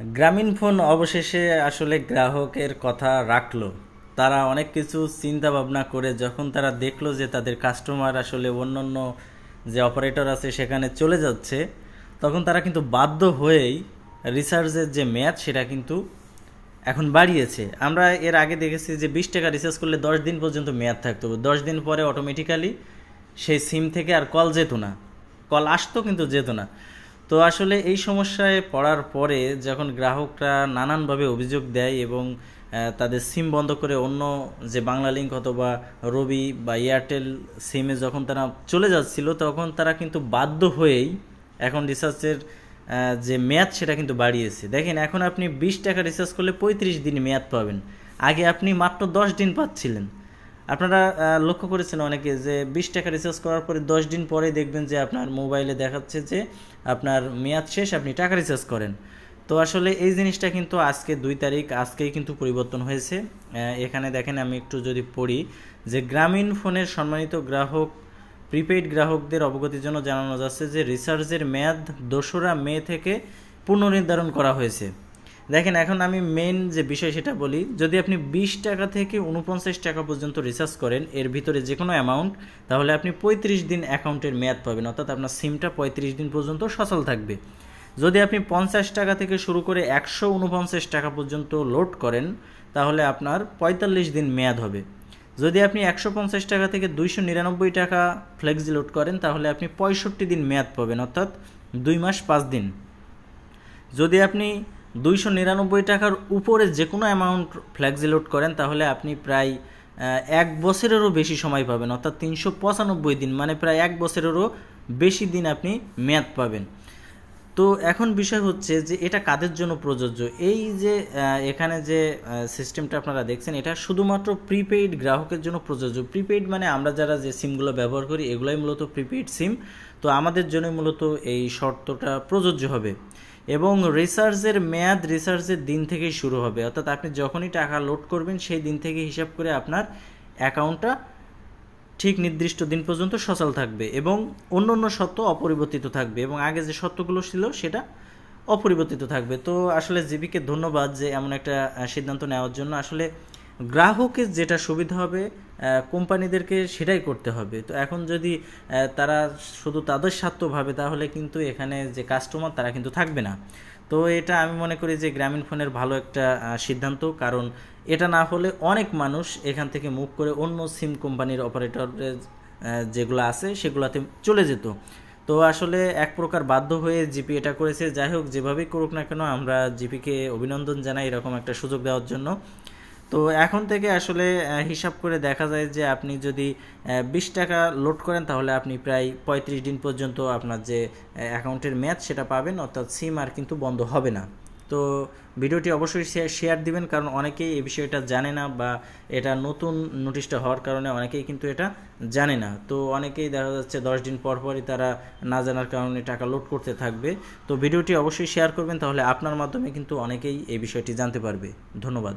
গ্রামীণ ফোন অবশেষে আসলে গ্রাহকের কথা রাখল। তারা অনেক কিছু চিন্তা ভাবনা করে যখন তারা দেখল যে তাদের কাস্টমার আসলে অন্যান্য যে অপারেটর আছে সেখানে চলে যাচ্ছে, তখন তারা কিন্তু বাধ্য হয়েই রিচার্জের যে মেয়াদ সেটা কিন্তু এখন বাড়িয়েছে। আমরা এর আগে দেখেছি যে বিশ টাকা রিচার্জ করলে দশ দিন পর্যন্ত মেয়াদ থাকতো। দশ দিন পরে অটোমেটিক্যালি সেই সিম থেকে আর কল যেত না। কল আসতো কিন্তু যেত না। তো আসলে এই সমস্যায় পড়ার পরে যখন গ্রাহকরা নানানভাবে অভিযোগ দেয় এবং তাদের সিম বন্ধ করে অন্য যে বাংলা লিঙ্ক অথবা রবি বা এয়ারটেল সিমে যখন তারা চলে যাচ্ছিল, তখন তারা কিন্তু বাধ্য হয়েই এখন রিসার্চের যে মেয়াদ সেটা কিন্তু বাড়িয়েছে। দেখেন, এখন আপনি বিশ টাকা রিচার্জ করলে পঁয়ত্রিশ দিন মেয়াদ পাবেন। আগে আপনি মাত্র দশ দিন পাচ্ছিলেন। আপনারা লক্ষ্য করেছেন অনেকে যে বিশ টাকা রিচার্জ করার পরে দশ দিন পরে দেখবেন যে আপনার মোবাইলে দেখাচ্ছে যে আপনার মেয়াদ শেষ, আপনি টাকা রিচার্জ করেন। তো আসলে এই জিনিসটা কিন্তু আজকে দুই তারিখ, আজকেই কিন্তু পরিবর্তন হয়েছে। এখানে দেখেন আমি একটু যদি পড়ি যে গ্রামীণ ফোনের সম্মানিত গ্রাহক প্রিপেইড গ্রাহকদের অবগতির জন্য জানানো যাচ্ছে যে রিচার্জের মেয়াদ দোসরা মে থেকে পুনর্নির্ধারণ করা হয়েছে। দেখেন, এখন আমি মেন যে বিষয় সেটা বলি, যদি আপনি বিশ টাকা থেকে উনপঞ্চাশ টাকা পর্যন্ত রিচার্জ করেন, এর ভিতরে যে কোনো অ্যামাউন্ট তাহলে আপনি পঁয়ত্রিশ দিন অ্যাকাউন্টের মেয়াদ পাবেন, অর্থাৎ আপনার সিমটা পঁয়ত্রিশ দিন পর্যন্ত সচল থাকবে। যদি আপনি পঞ্চাশ টাকা থেকে শুরু করে একশো উনপঞ্চাশ টাকা পর্যন্ত লোড করেন, তাহলে আপনার পঁয়তাল্লিশ দিন মেয়াদ হবে। যদি আপনি একশো পঞ্চাশ টাকা থেকে দুইশো নিরানব্বই টাকা ফ্লেক্সি লোড করেন, তাহলে আপনি পঁয়ষট্টি দিন মেয়াদ পাবেন, অর্থাৎ দুই মাস পাঁচ দিন। যদি আপনি দুইশো নিরানব্বই টাকার উপরে যে কোনো অ্যামাউন্ট ফ্ল্যাক্সি লোড করেন, তাহলে আপনি প্রায় এক বছরেরও বেশি সময় পাবেন, অর্থাৎ তিনশো পঁচানব্বই দিন মানে প্রায় এক বছরেরও বেশি দিন আপনি মেয়াদ পাবেন। তো এখন বিষয় হচ্ছে যে এটা কাদের জন্য প্রযোজ্য? এই যে এখানে যে সিস্টেমটা আপনারা দেখছেন, এটা শুধুমাত্র প্রিপেইড গ্রাহকের জন্য প্রযোজ্য। প্রিপেইড মানে আমরা যারা যে সিমগুলো ব্যবহার করি, এগুলোই মূলত প্রিপেইড সিম তো আমাদের জন্য মূলত এই শর্তটা প্রযোজ্য হবে। এবং রিসার্চের মেয়াদ রিসার্চের দিন থেকেই শুরু হবে। অর্থাৎ আপনি যখনই টাকা লোড করবেন, সেই দিন থেকে হিসাব করে আপনার অ্যাকাউন্টটা ঠিক নির্দিষ্ট দিন পর্যন্ত সচল থাকবে এবং অন্য অন্য সত্ত্ব অপরিবর্তিত থাকবে এবং আগে যে সত্যগুলো ছিল, সেটা অপরিবর্তিত থাকবে। তো আসলে জিবিকে ধন্যবাদ যে এমন একটা সিদ্ধান্ত নেওয়ার জন্য। আসলে গ্রাহকের যেটা সুবিধা হবে কোম্পানিদেরকে সেটাই করতে হবে। তো এখন যদি তারা শুধু তাদের স্বার্থ ভাবে, তাহলে কিন্তু এখানে যে কাস্টমার তারা কিন্তু থাকবে না। তো এটা আমি মনে করি যে গ্রামীণ ফোনের ভালো একটা সিদ্ধান্ত। কারণ এটা না হলে অনেক মানুষ এখান থেকে মুভ করে অন্য সিম কোম্পানির অপারেটরের যেগুলো আছে, সেগুলোতে চলে যেত। তো আসলে এক প্রকার বাধ্য হয়ে জিপি এটা করেছে। যাই হোক, যেভাবেই করুক না কেন, আমরা জিপিকে অভিনন্দন জানাই এরকম একটা সুযোগ দেওয়ার জন্য। তো এখন থেকে আসলে হিসাব করে দেখা যায় যে আপনি যদি বিশ টাকা লোড করেন, তাহলে আপনি প্রায় পঁয়ত্রিশ দিন পর্যন্ত আপনার যে অ্যাকাউন্টের ম্যাচ সেটা পাবেন, অর্থাৎ সিম আর কিন্তু বন্ধ হবে না। তো ভিডিওটি অবশ্যই শেয়ার দিবেন, কারণ অনেকেই এই বিষয়টা জানে না বা এটা নতুন নোটিশটা হওয়ার কারণে অনেকেই কিন্তু এটা জানে না। তো অনেকেই দেখা যাচ্ছে দশ দিন পর পরই তারা না জানার কারণে টাকা লোড করতে থাকবে। তো ভিডিওটি অবশ্যই শেয়ার করবেন, তাহলে আপনার মাধ্যমে কিন্তু অনেকেই এই বিষয়টি জানতে পারবে। ধন্যবাদ।